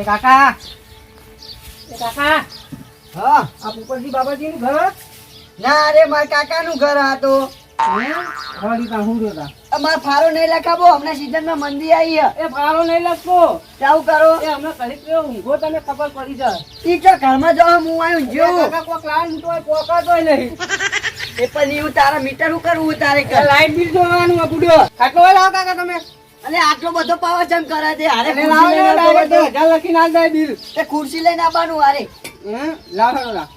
એ કાકા. એ કાકા. હા. આ પોપટજી બાબાજીનું ઘર ના અરે મારા કાકાનું ઘર આ તો. અમાર ફારો નહીં લખાવો હમણાં સીઝનમાં મંદી આવી એ ફાળો નહીં લખવો. ચાવું કરો. એ હમણાં રહ્યો ઊંઘો તમે ખબર પડી જાય. ઈ તો ઘરમાં જો હું આવ્યું જેવું કોક લાલ નહીં. એ પણ એવું તારા મીટર કરવું તારે કર. લાઈટ બિલ જોવાનું બુડો. ખાટલો લાવો કાકા તમે. અને આટલો બધો પાવર કરે છે હારે ખુરશી લઈને ને બિલ. એ ખુરશી આવવાનું હારે. હે? લાવ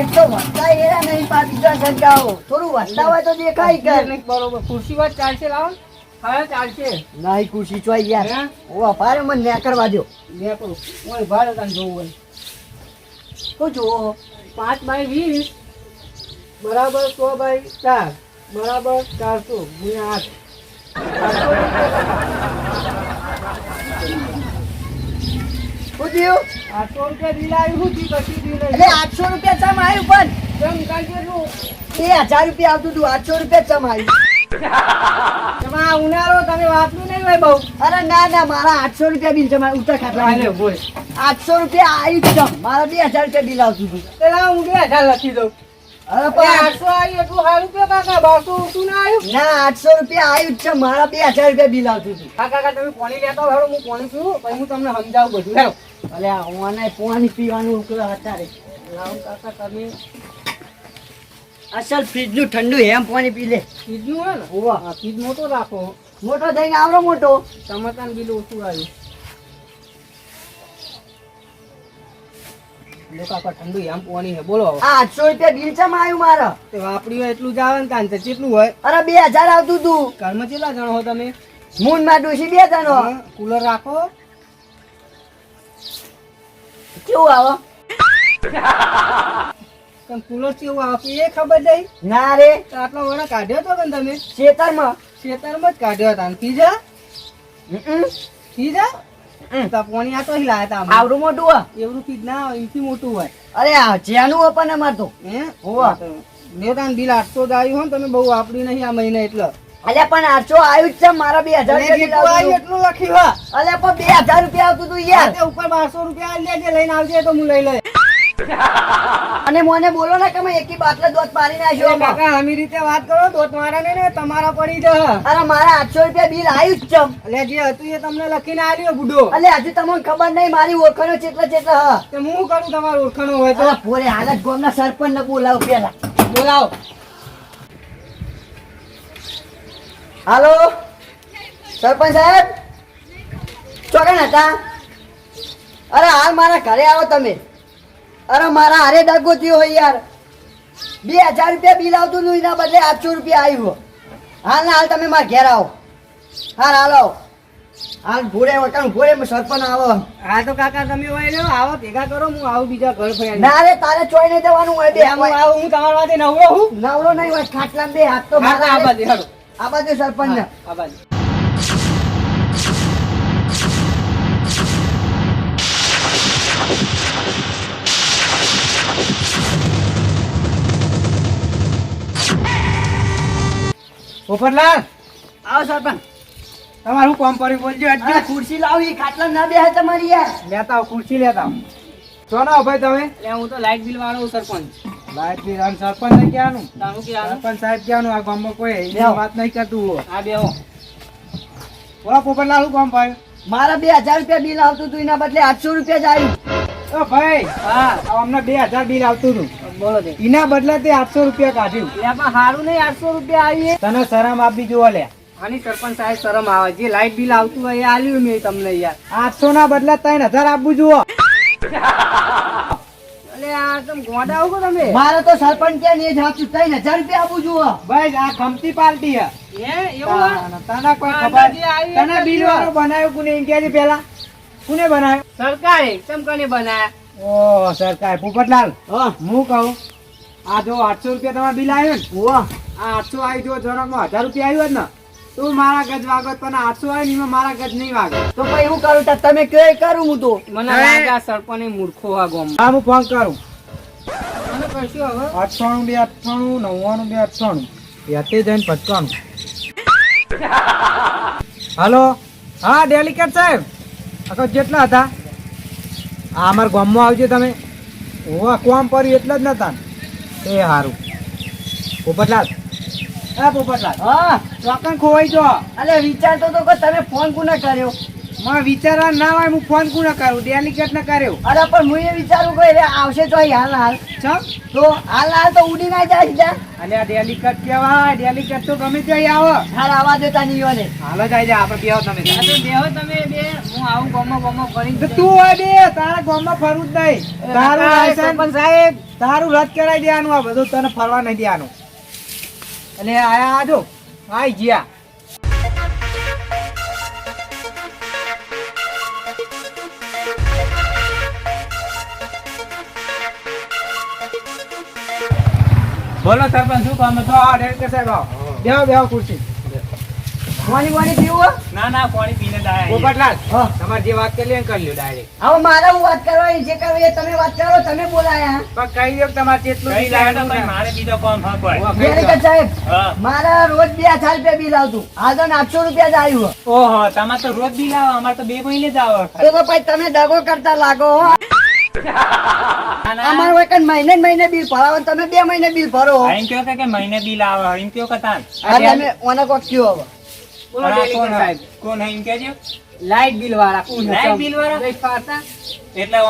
એક તો વસ્તા એરા નહીં પા બીજા સંકાઓ થોડું વસ્તા હોય તો દેખાય કર બરોબર. ખુરશી વાત ચાલશે લાવો હા ચાલશે. નહીં ખુરશી ચોઈ યાર ઓ ભારે મને ને કરવા દો ને કરું. ઓય ભાડે તને જોવું હોય. તો જુઓ. પાંચ બાય વીસ બરાબર સો બાય ચાર બરાબર ચારસો ગુણ્યા આઠ. આઠસો રૂપિયા બિલ આવ્યું એટલે આઠસો રૂપિયા ચમ આવ્યું પણ? બે હજાર રૂપિયા આવતું હતું આઠસો રૂપિયા ચમ આવ્યું ઉનાળો તમે વાપર્યું નહીં હોય બહુ. અરે ના ના મારા આઠસો રૂપિયા બિલ તમારે ઉતર ખાતા આઠસો રૂપિયા આવ્યું ચમ. મારા બે હજાર રૂપિયા બિલ આવતું હતું પેલા હું બે હજાર લખી દઉં. મારા બે હજાર રૂપિયા બિલ આવતું હતું. હા કાકા તમે પાણી લેતા હોય હું પાણી છું પછી હું તમને સમજાવું બધું. અરે ઓને પાણી પીવાનું ઉકળા અત્યારે. લાવો કાકા તમે. અસલ ફ્રીજનું ઠંડુ હેમ પાણી પી લે. ફ્રીજનું હોય ને? હા ફ્રીજ મોટો રાખો. મોટો થઈને આવડો મોટો. ટમાટાનું બિલ ઓછું આવ્યું. લો કાકા ઠંડુ એમ પાણી છે બોલો. આઠસો રૂપિયા બિલ ચમ આવ્યું મારા? તે વાપર્યું એટલું જ આવે ને કાન કેટલું હોય. અરે બે હજાર આવતું હતું ઘરમાં કેટલા જણ હો તમે? મૂનમાં ડોસી બે જણો. કુલર રાખો. કેવું આવો? કુલર કેવું આવે? એ ખબર નહીં? ના રે. આટલો વડા કાઢ્યો તો કે તમે? ખેતરમાં ખેતરમાં જ કાઢ્યો હતા પીઝા હમ. તો આ તો જ તા આવરું મોટું હોય. એવરું કીધ ના હોય એનથી મોટું હોય. અરે આ જેનું હોય પણ અમાર તો. હે? હોવા. મેં તાન બિલ આઠસો જ આવ્યું હોય તમે બહુ આપડી નહીં આ મહિને એટલે. અલ્યા પણ આઠસો આવ્યું જ છે મારા બે હજાર. એટલું લખ્યું હા. અલ્યા પણ બે હજાર રૂપિયા આવતું તું યાર. ઉપર બારસો રૂપિયા લઈને આવજે તો હું લઈ લઈ અને મને બોલો ને કે મેં એકી બાટલે દોત પાડી નાખ્યો કાકા આમી રીતે વાત કરો તો તમારા ને તમારા પડી જ અરે મારા આઠસો રૂપિયા બિલ આવ્યું જ ચમ એટલે જે હતું એ તમને લખીને આવ્યો બુડો. એટલે હજુ તમને ખબર નહીં મારી ઓળખાણો ચેટલા ચેટલા હ. તો હું કરું તમારું ઓળખાણું હોય તો? પોરે હાલત ગામના સરપંચ ને બોલાવો પેલા બોલાવો. હાલો? સરપંચ સાહેબ? ચોકન હતા? અરે હાલ મારા ઘરે આવો તમે. અરે મારા હારે દગો થયો હોય યાર. બે હજાર રૂપિયા બિલ આવતું હતું એના બદલે આઠસો રૂપિયા આવ્યું હાલ ને હાલ તમે મારા ઘેર આવો. હાલ હાલ આવો. હાલ ભોરે વટાણ ભોરે સરપંચ આવો. હા તો કાકા તમે હોય લો આવો ભેગા કરો હું આવું બીજા ઘર ફર્યા ના રે તારે ચોય નહીં જવાનું હોય બે હું આવું હું તમારા માટે નવરો હું. નવરો નહીં હોય ખાટલા બે હાથ તો મારા આ બાજુ આ બાજુ સરપંચ આ બાજુ. પોપટલાલ આવો સરપંચ. તમારું કોમ પર બોલજો આ અડજો ખુરશી લાવી ખાટલા ના બે તમારી યાર. લેતા આવો ખુરશી લેતા આવો. છો ના ભાઈ તમે? એટલે હું તો લાઈટ બિલ વાળો સરપંચ. લાઈટ બિલ અને સરપંચ ને ક્યાંનું? તાનું ક્યાંનું? સરપંચ સાહેબ ક્યાંનું? આ ગામમાં કોઈ વાત નહીં કરતું હો આ બેહો. ઓલા પોપટલાલ શું કામ પાડ્યું? મારા બે હજાર રૂપિયા બિલ આવતું હતું એના બદલે આઠસો રૂપિયા જ આવ્યું ઓ ભાઈ હા. અમને બે હજાર બિલ આવતું હતું. બોલો તે. એના બદલે તે આઠસો રૂપિયા કાઢ્યું. એમાં સારું નહીં આઠસો રૂપિયા આવીએ. તને શરમ આપી જોવા લે. આની સરપંચ સાહેબ શરમ આવે. જે લાઈટ બિલ આવતું હોય એ આલ્યું મેં તમને યાર. આઠસો ના બદલે ત્રણ હજાર આપવું જુઓ. અલે આ તમે ગોડા આવો તમે? મારે તો સરપંચ ક્યાં નહીં જાતું ત્રણ હજાર રૂપિયા આપું જુઓ. ભાઈ આ ખમતી પાર્ટી હે. તને કોઈ ખબર? તને બિલ વાળું બનાવ્યું કુને ઇન્ડિયા પેલા? કોને બનાવ્યો સરકારે કેમ કોને બનાવ્યા ઓ સરકાર. પોપટલાલ હો. હું કહું આ જો આઠસો રૂપિયા તમારે બિલ આવ્યો ને? વાહ આ આઠસો આવી જો જણકમાં હજાર રૂપિયા આવ્યો જ ને. તું મારા ગજ વાગત પણ આઠસો આવે ને એમાં મારા ગજ નહીં વાગે. તો ભાઈ હું કરું? તમે કે કરું હું તો. મને લાગે આ સરપંચ મૂર્ખો આ ગોમ. હા હું ફોન કરું. મને કશું હવે? અઠાણું બે અઠાણું નવ્વાણું બે અઠાણું યાતે જઈને પચવાનું હાલો? હા ડેલિકેટ સાહેબ. આખો જેટલા હતા આ અમારા ગામમાં આવજો તમે. હોવા કોમ પડ્યું એટલે જ નતા એ સારું પોપટલાલ. હા પોપટલાલ. હા. ચોકન ખોવાઈ જો અરે વિચારતો તો કે તમે ફોન કોને કર્યો? માં વિચારવા ના હોય હું ફોન કોને કરું ડેલિકેટ ના કર્યો. અરે પણ હું એ વિચારું કે એટલે આવશે તો અહીં હાલ હાલ. છ તો હાલ હાલ તો ઉડી ના જાય સીધા. અલે આ ડેલિકેટ કેવા ડેલિકેટ તો ગમે ત્યાં આવો. હાલ આવા દેતા નહીં હોય ને હાલો જાય જા આપણે બેહો તમે. બેહો તમે બે હું આવું ગોમો ગોમો કરી તો તું હોય બે તારા ગોમો ફરું જ નહીં. તારું લાયસન્સ સાહેબ. તારું રદ કરાવી દેવાનું આ બધું તને ફરવા નહીં દેવાનું. એટલે આયા આજો આઈ ગયા બોલો સરપંચ શું કામ તો આ ડેરેક્ટર સાહેબ આવો? બેહો બેહો ખુરશી. પાણી પાણી પીવું ના ના પાણી પીને આયા પોપટલાલ તમારે જે વાત કરી લે કરી લ્યો ડાયરેક્ટ હવે મારે હું વાત કરવાની જે કરવી એ તમે વાત કરો તમે બોલાયા. પણ કહી દો તમારે જેટલું કઈ બિલ લાગે તો મારે બીજો કોમ હા કોઈ ઓવા. સાહેબ મારા રોજ બે હજાર રૂપિયા બિલ આવતું. આજે તો આઠસો રૂપિયા જ આવ્યું. ઓહો તમારે તો રોજ બિલ આવે અમારે તો બે મહિને જ આવે. તો તો પછી તમે દગો કરતા લાગો હો. અમારું એક મહિને મહિને બિલ ભરાવો તમે બે મહિને બિલ ભરો. એમ કયો કે મહિને બિલ આવે એમ કયો કે તાન. આ તમે ઓને કોક કયો હવે. બોલો કોણ સાહેબ. કોણ હે એમ કહેજો. લાઈટ બિલ વાળા કોણ લાઈટ બિલ વાળા? એટલે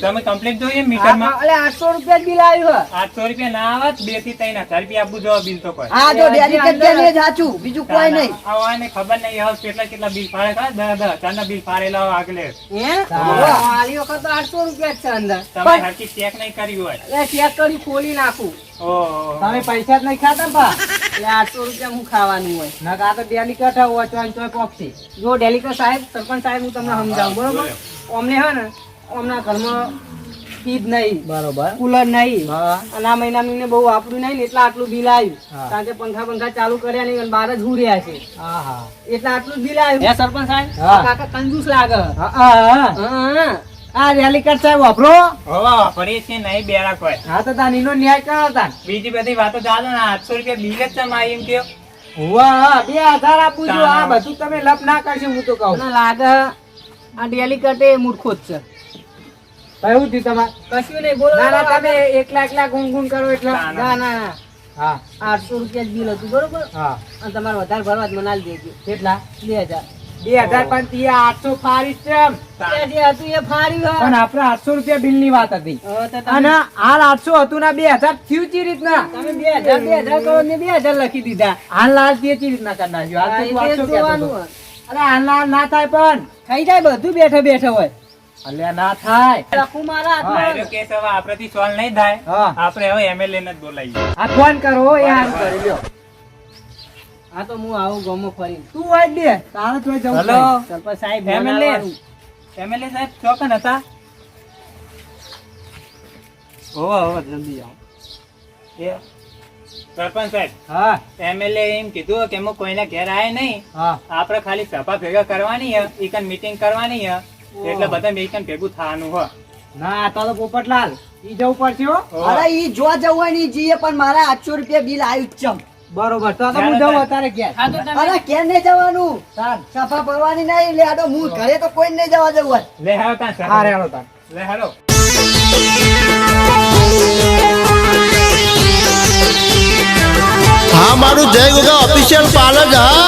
તમે કમ્પ્લીટ જોઈએ મીટરમાં એટલે આઠસો રૂપિયા બિલ આવ્યું આઠસો રૂપિયા ના આવત બેથી ત્રણ હજાર. રૂપિયા આપવું જો બિલ તો કોઈ હા જો ડેલિકેટ છે ને જ. બીજું કોઈ નહીં. આવા ને ખબર નહીં હવે કેટલા કેટલા બિલ ફાડે કા દસ દસ હજારના બિલ ફાળેલા હોય આગલે. આલી વખત તો આઠસો રૂપિયા છે અંદર. તમે હરકી ચેક નહીં કર્યું હોય. એટલે ચેક કરી ખોલી નાખું. ઓ તમે પૈસા જ નહીં ખાતા પા? એટલે આઠસો રૂપિયા હું ખાવાનું હોય. નકા તો ડેલિકેટ હોય ચોય ચોય પોક્ષી જો ડેલિકેટ સાહેબ સરપંચ સાહેબ હું તમને સમજાવું બરોબર? અમને હે ને અમના ઘરમાં ફીજ નહીં બરોબર. કુલર નહીં. અને આ મહિના મહિને બહુ વાપર્યું નહીં ને એટલે આટલું બિલ આવ્યું. કારણ કે પંખા પંખા ચાલુ કર્યા નહીં અને બહાર જ રહ્યા છે. એટલે આટલું બિલ આવ્યું. સરપંચ સાહેબ? આ કાકા કંજૂસ લાગે. હા. આ ડેલિકેટ સાહેબ વાપરો? હવે વાપરીએ છીએ નહીં બેડા કોઈ. હા તો તા નીનો ન્યાય કરો તા બીજી બધી વાતો ચાલો ને આઠસો રૂપિયા બિલ જ તમે એમ કયો. વાહ બે હજાર આપું છું. આ બધું તમે લપ ના કરશો હું તો કહું. લાગે આ ડેલિકેટ એ મૂર્ખો જ છે. કયું થયું તમારે? કશું નહીં બોલો ના ના તમે એકલા એકલા ગુણ ગુણ કરો એટલે. ના, ના ના. ના હા. આઠસો રૂપિયા જ બિલ હતું બરોબર? હા. અને તમારે વધારે ભરવા જ મનાલી દેજો. કેટલા? બે હજાર. બે હજાર પણ આઠસો ફારીશ છે એમ. તે જે હતું એ ફાર્યું પણ આપણે આઠસો રૂપિયા બિલની વાત હતી. અને હાલ આઠસો હતું ને બે હજાર થયું ચી રીતના. તમે બે હજાર બે હજાર કરો ને બે હજાર લખી દીધા. હાલ લાલ તે ચી રીતના કરી નાખ્યું. હાલ તો તું 800 કહેતો હતો. અરે હાલ લાલ ના થાય પણ. થઈ જાય બધું બેઠે બેઠે હોય. અલ્યા ના થાય. લખું મારા હાથમાં. કેસ હવે આપણાથી સોલ્વ નહીં થાય. આપણે હવે એમએલએ ને જ બોલાવીએ. આ ફોન કરો લ્યો. હા તો હું આવું ગમો ફરી તું આજ દે તારે તો જવું હેલો? સરપંચ સાહેબ ફેમિલી ફેમિલી એમએલએ સાહેબ ચોકન હતા? હોવે, હોવે, જલ્દી આવો. એ સરપંચ સાહેબ હા. એમએલએ એમ કીધું કે હું કોઈના ઘેર આય નહીં. હા. આપણે ખાલી સભા ભેગા કરવાની હે એકન મીટિંગ કરવાની હે. એટલે બધા મેકન ભેગું થવાનું હો. ના આ તો પોપટલાલ ઈ જવું પડશે હો. અરે ઈ જોવા જવું હોય ને જીએ પણ મારા આઠસો રૂપિયા બિલ આવ્યું જ ચમ. બરોબર તો તો હું જઉં અત્યારે ક્યાં અરે ક્યાં નહીં જવાનું? સફા ભરવાની નહીં લે આડો હું ઘરે તો કોઈ નહીં જવા જવું હોય. લે હાલો સર. હા રેલો તાર. લે હાલો. હા મારું જય ગોગા ઓફિશિયલ પાર્લર હા.